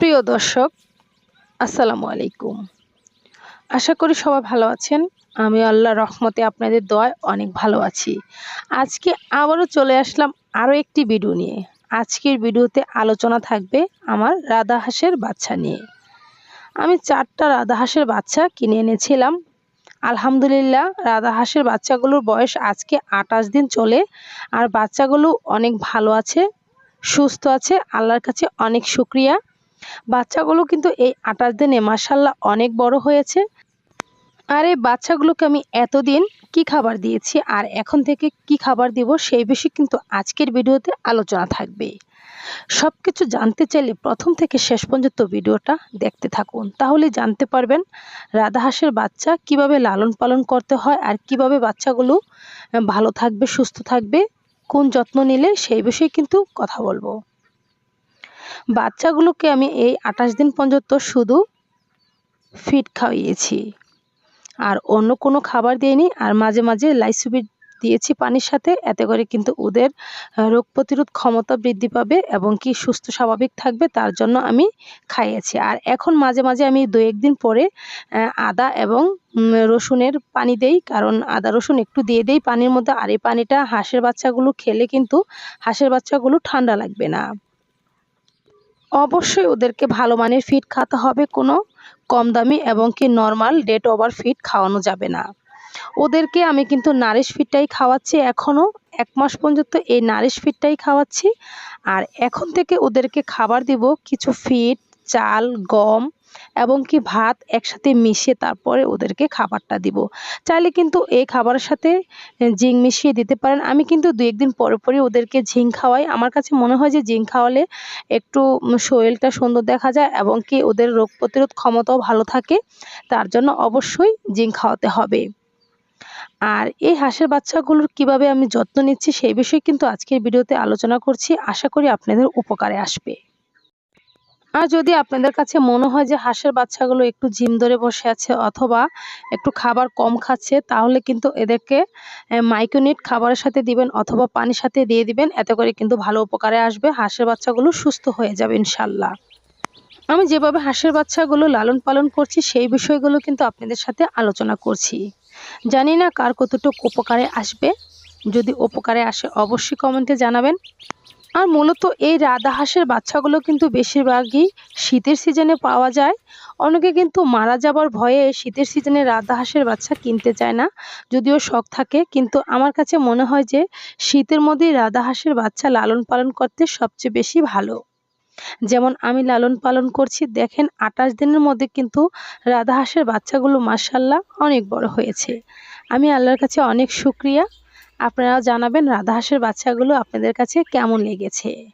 প্রিয় দর্শক, আসসালামু আলাইকুম। আশা করি সবাই ভালো আছেন। আমি আল্লাহ রহমতে আপনাদের দয় অনেক ভালো আছি। আজকে আবারও চলে আসলাম আরও একটি ভিডিও নিয়ে। আজকের ভিডিওতে আলোচনা থাকবে আমার রাধা হাঁসের বাচ্চা নিয়ে। আমি চারটা রাধা হাঁসের বাচ্চা কিনে এনেছিলাম। আলহামদুলিল্লাহ, রাধা হাঁসের বাচ্চাগুলোর বয়স আজকে আটাশ দিন চলে আর বাচ্চাগুলো অনেক ভালো আছে, সুস্থ আছে, আল্লাহর কাছে অনেক শুক্রিয়া। বাচ্চাগুলো কিন্তু এই আঠাশ দিনে মাসাল্লাহ অনেক বড় হয়েছে। আর এই বাচ্চাগুলোকে আমি এতদিন কি খাবার দিয়েছি আর এখন থেকে কি খাবার দিব সেই বিষয়ে কিন্তু আজকের ভিডিওতে আলোচনা থাকবে। সব কিছু জানতে চাইলে প্রথম থেকে শেষ পর্যন্ত ভিডিওটা দেখতে থাকুন। তাহলে জানতে পারবেন রাধাহাঁসের বাচ্চা কীভাবে লালন পালন করতে হয় আর কীভাবে বাচ্চাগুলো ভালো থাকবে, সুস্থ থাকবে, কোন যত্ন নিলে সেই বিষয়ে কিন্তু কথা বলব। বাচ্চাগুলোকে আমি এই আঠাশ দিন পর্যন্ত শুধু ফিট খাইয়েছি। আর অন্য কোনো খাবার দিইনি, আর মাঝে মাঝে লাইসুবিট দিয়েছি পানির সাথে, এতে করে কিন্তু ওদের রোগ প্রতিরোধ ক্ষমতা বৃদ্ধি পাবে এবং কি সুস্থ স্বাভাবিক থাকবে তার জন্য আমি খাইয়েছি। আর এখন মাঝে মাঝে আমি দু একদিন পরে আদা এবং রসুনের পানি দেই, কারণ আদা, রসুন একটু দিয়ে দেই পানির মধ্যে, আর এই পানিটা হাঁসের বাচ্চাগুলো খেলে কিন্তু হাঁসের বাচ্চাগুলো ঠান্ডা লাগবে না। অবশ্যই ওদেরকে ভালো মানের ফিড খাওয়াতে হবে, কোনো কম দামি এবং কি নর্মাল ডেট ওভার ফিড খাওয়ানো যাবে না। ওদেরকে আমি কিন্তু নারিশ ফিডটাই খাওয়াচ্ছি এখনও এক মাস পর্যন্ত এই নারিশ ফিডটাই খাওয়াচ্ছি। আর এখন থেকে ওদেরকে খাবার দিব কিছু ফিড চাল, গম এবং কি ভাত একসাথে মিশিয়ে তারপরে ওদেরকে খাবারটা দিব। চাইলে কিন্তু এই খাবারের সাথে জিঙ্ক মিশিয়ে দিতে পারেন। আমি কিন্তু দু একদিন পরে পরে ওদেরকে ঝিঙ্ক খাওয়াই। আমার কাছে মনে হয় যে জিঙ্ক খাওয়ালে একটু শরীরটা সুন্দর দেখা যায় এবং কি ওদের রোগ প্রতিরোধ ক্ষমতাও ভালো থাকে। তার জন্য অবশ্যই জিঙ্ক খাওয়াতে হবে। আর এই হাঁসের বাচ্চাগুলোর কীভাবে আমি যত্ন নিচ্ছি সেই বিষয়ে কিন্তু আজকের ভিডিওতে আলোচনা করছি। আশা করি আপনাদের উপকারে আসবে। আর যদি আপনাদের কাছে মনে হয় যে হাঁসের বাচ্চাগুলো একটু জিম ধরে বসে আছে অথবা একটু খাবার কম খাচ্ছে, তাহলে কিন্তু এদেরকে মাইক্রোনিট খাবারের সাথে দিবেন অথবা পানির সাথে দিয়ে দিবেন। এতে করে কিন্তু ভালো উপকারে আসবে, হাঁসের বাচ্চাগুলো সুস্থ হয়ে যাবে ইনশাল্লাহ। আমি যেভাবে হাঁসের বাচ্চাগুলো লালন পালন করছি, সেই বিষয়গুলো কিন্তু আপনাদের সাথে আলোচনা করছি। জানি না কার কতটুকু উপকারে আসবে। যদি উপকারে আসে, অবশ্যই কমেন্টে জানাবেন। আর মূলত এই রাধা হাঁসের বাচ্চাগুলো কিন্তু বেশিরভাগই শীতের সিজনে পাওয়া যায়। অনেকে কিন্তু মারা যাবার ভয়ে শীতের সিজনে রাধা হাঁসের বাচ্চা কিনতে চায় না। যদিও শখ থাকে, কিন্তু আমার কাছে মনে হয় যে শীতের মধ্যেই রাধা হাঁসের বাচ্চা লালন পালন করতে সবচেয়ে বেশি ভালো। যেমন আমি লালন পালন করছি, দেখেন আঠাশ দিনের মধ্যে কিন্তু রাধা হাঁসের বাচ্চাগুলো মাসাল্লাহ অনেক বড় হয়েছে। আমি আল্লাহর কাছে অনেক শুক্রিয়া। আপনারাও জানাবেন রাধা রাধাহাঁসের বাচ্চাগুলো আপনাদের কাছে কেমন লেগেছে।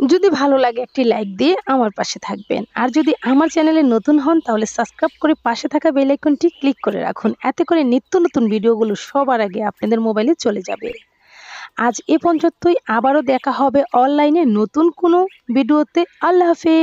যদি ভালো লাগে একটি লাইক দিয়ে আমার পাশে থাকবেন। আর যদি আমার চ্যানেলে নতুন হন, তাহলে সাবস্ক্রাইব করে পাশে থাকা বেলাইকনটি ক্লিক করে রাখুন। এতে করে নিত্য নতুন ভিডিওগুলো সবার আগে আপনাদের মোবাইলে চলে যাবে। আজ এ পর্যন্তই। আবারও দেখা হবে অনলাইনে নতুন কোনো ভিডিওতে। আল্লাহ হাফেজ।